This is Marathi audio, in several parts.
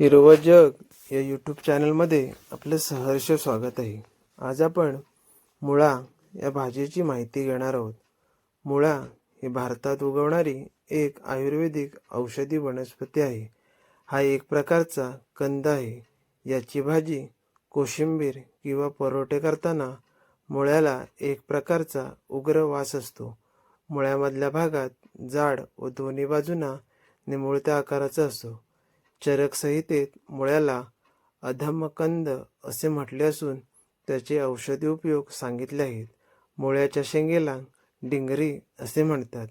हिरवं जग या यूट्यूब चॅनलमध्ये आपलं सहर्ष स्वागत आहे. आज आपण मुळा या भाजीची माहिती घेणार आहोत. मुळा ही भारतात उगवणारी एक आयुर्वेदिक औषधी वनस्पती आहे. हा एक प्रकारचा कंद आहे. याची भाजी कोशिंबीर किंवा परोटे करताना मुळ्याला एक प्रकारचा उग्र वास असतो. मुळ्यामधल्या भागात जाड व दोन्ही बाजूंना निमुळत्या आकाराचा असतो. चरकसंहितेत मुळ्याला अधमकंद असे म्हटले असून त्याचे औषधी उपयोग सांगितले आहेत. मुळ्याच्या शेंगेला डिंगरी असे म्हणतात.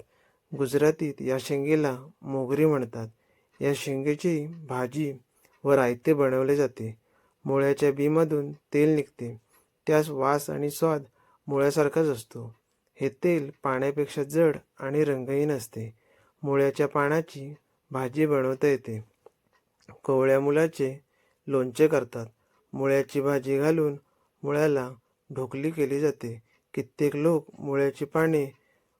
गुजरातीत या शेंगेला मोगरी म्हणतात. या शेंगेची भाजी व रायते बनवले जाते. मुळ्याच्या बीमधून तेल निघते. त्यास वास आणि स्वाद मुळ्यासारखाच असतो. हे तेल पाण्यापेक्षा जड आणि रंगहीन असते. मुळ्याच्या पानाची भाजी बनवता येते. कोवळ्या मुलाचे लोणचे करतात. मुळ्याची भाजी घालून मुळ्याला ढोकली केली जाते. कित्येक लोक मुळ्याची पाने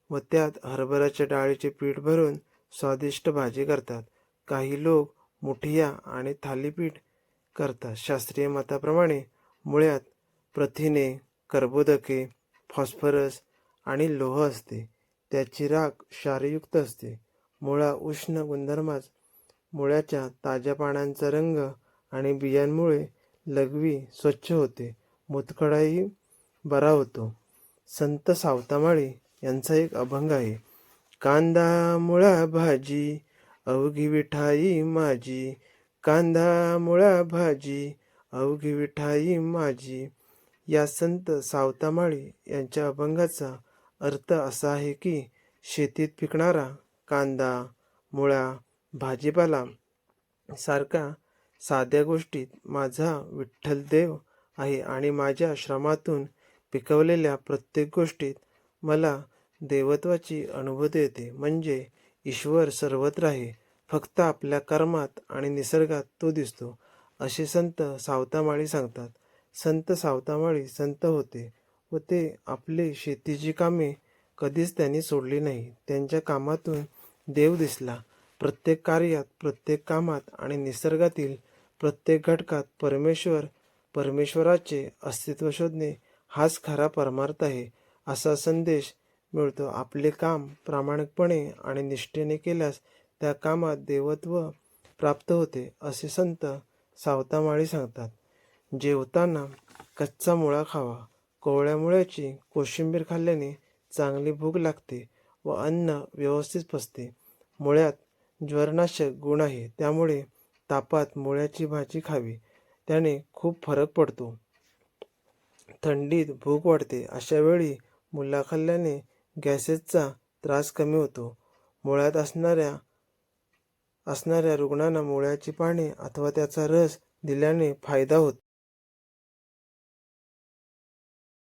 व त्यात हरभऱ्याच्या डाळीचे पीठ भरून स्वादिष्ट भाजी करतात. काही लोक मुठिया आणि थालीपीठ करतात. शास्त्रीय मताप्रमाणे मुळ्यात प्रथिने कर्बोदके फॉस्फरस आणि लोह असते. त्याची राख क्षारयुक्त असते. मुळा उष्ण गुणधर्मास मुळ्याच्या ताज्या पानांचा रंग आणि बियांमुळे लघवी स्वच्छ होते. मुतखडाही बरा होतो. संत सावतामाळी यांचा एक अभंग आहे. कांदा मुळा भाजी अवघी विठाई माझी कांदा मुळा भाजी अवघी विठाई माझी या संत सावतामाळी यांच्या अभंगाचा अर्थ असा आहे की शेतीत पिकणारा कांदा मुळा भाजीपाला सारख्या साध्या गोष्टीत माझा विठ्ठल देव आहे आणि माझ्या श्रमातून पिकवलेल्या प्रत्येक गोष्टीत मला देवत्वाची अनुभूती येते. म्हणजे ईश्वर सर्वत्र आहे. फक्त आपल्या कर्मात आणि निसर्गात तो दिसतो असे संत सावतामाळी सांगतात. संत सावतामाळी संत होते व ते आपली शेतीची कामे कधीच त्यांनी सोडली नाही. त्यांच्या कामातून देव दिसला. प्रत्येक कार्यात प्रत्येक कामात आणि निसर्गातील प्रत्येक घटकात परमेश्वर परमेश्वराचे अस्तित्व शोधणे हाच खरा परमार्थ आहे असा संदेश मिळतो. आपले काम प्रामाणिकपणे आणि निष्ठेने केल्यास त्या कामात देवत्व प्राप्त होते असे संत सावतामाळी सांगतात. जेवताना कच्चा मुळा खावा. कोवळ्या मुळ्याची कोशिंबीर खाल्ल्याने चांगली भूक लागते व अन्न व्यवस्थित पसते मुळ्यात ज्वरनाशक गुण आहे. त्यामुळे तापात मुळ्याची भाजी खावी. त्याने खूप फरक पडतो. थंडीत भूक वाढते. अशा वेळी मुला खाल्ल्याने गॅसेसचा त्रास कमी होतो. मुळ्यात असणाऱ्या असणाऱ्या रुग्णांना मुळ्याची पाने अथवा त्याचा रस दिल्याने फायदा होतो.